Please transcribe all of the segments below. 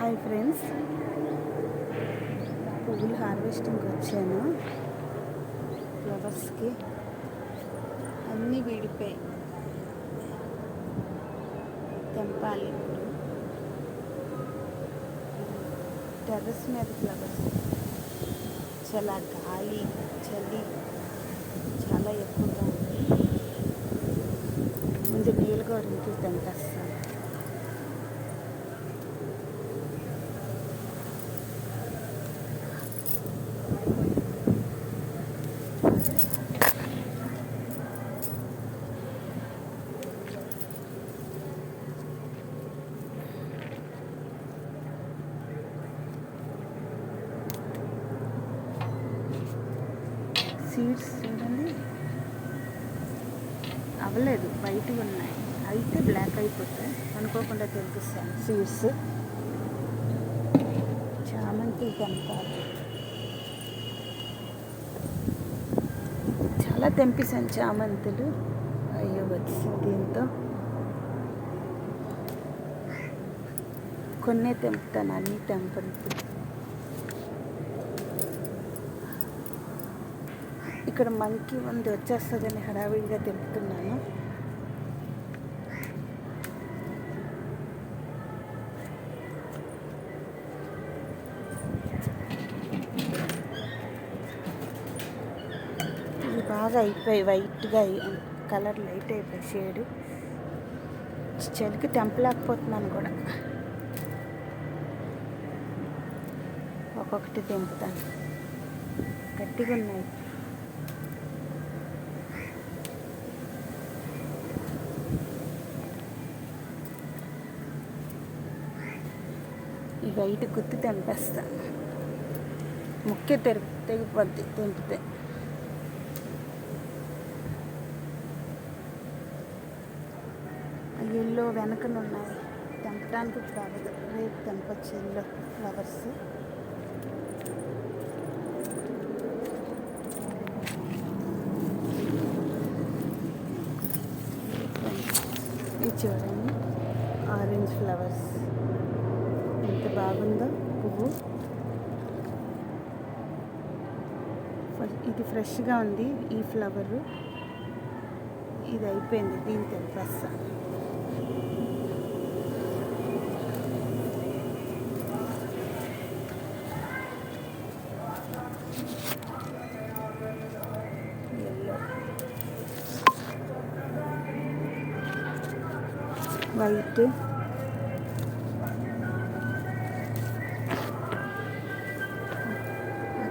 Hi friends. పువ్వులు హార్వెస్టింగ్కి వచ్చాను. ఫ్లవర్స్కి అన్నీ విడిపోయి తెంపాలి ఇప్పుడు. టెర్రస్ మీద ఫ్లవర్స్. చాలా గాలి చలి చాలా ఎక్కువగా ఉంది. ముందు నీళ్ళు గోరింటి తెంపేస్తాను సీడ్స్ చూడండి. అవ్వలేదు వైట్గా ఉన్నాయి. అయితే బ్లాక్ అయిపోతాయి అనుకోకుండా తెంపిస్తాను. సీడ్స్. చామంతి తెంపాలి. చాలా తెంపిస్తాను చామంతులు. అయ్యో వచ్చి దీంతో. కొన్నే తెంపుతాను అన్నీ తెంపను. ఇక్కడ మంకీ ఉంది వచ్చేస్తుందని హడావిడిగా తెంపుతున్నాను ఇది బాగా అయిపోయి వైట్గా కలర్ లైట్ అయిపోయి షేడ్ చలికి తెంపలేకపోతున్నాను కూడా. ఒక్కొక్కటి తెంపుతాను గట్టిగా ఉన్నాయి ఈ వైట్ గుత్తి తెంపేస్తా. ముక్కే తెరు తెగిపోద్ది తెంపితే. ఎల్లో వెనకనున్నాయి. తెంపడానికి కాదు రేపు తెంపచ్చు ఎల్లో ఫ్లవర్స్. ఇది చూడండి. Orange flowers. బాగుందో పువ్వు? ఫస్ట్ ఇది ఫ్రెష్గా ఉంది ఈ ఫ్లవర్. ఇది అయిపోయింది దీనికి తెంపేస్తా వైట్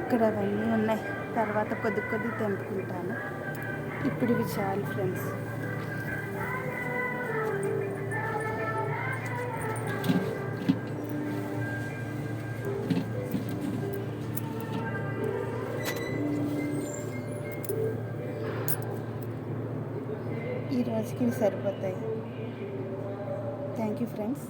ఇక్కడ అవన్నీ ఉన్నాయి. తర్వాత కొద్ది కొద్ది తెంపుకుంటాను. ఇప్పుడు ఇవి చాలు ఫ్రెండ్స్. ఈ రోజుకి ఇవి సరిపోతాయి. Thank you friends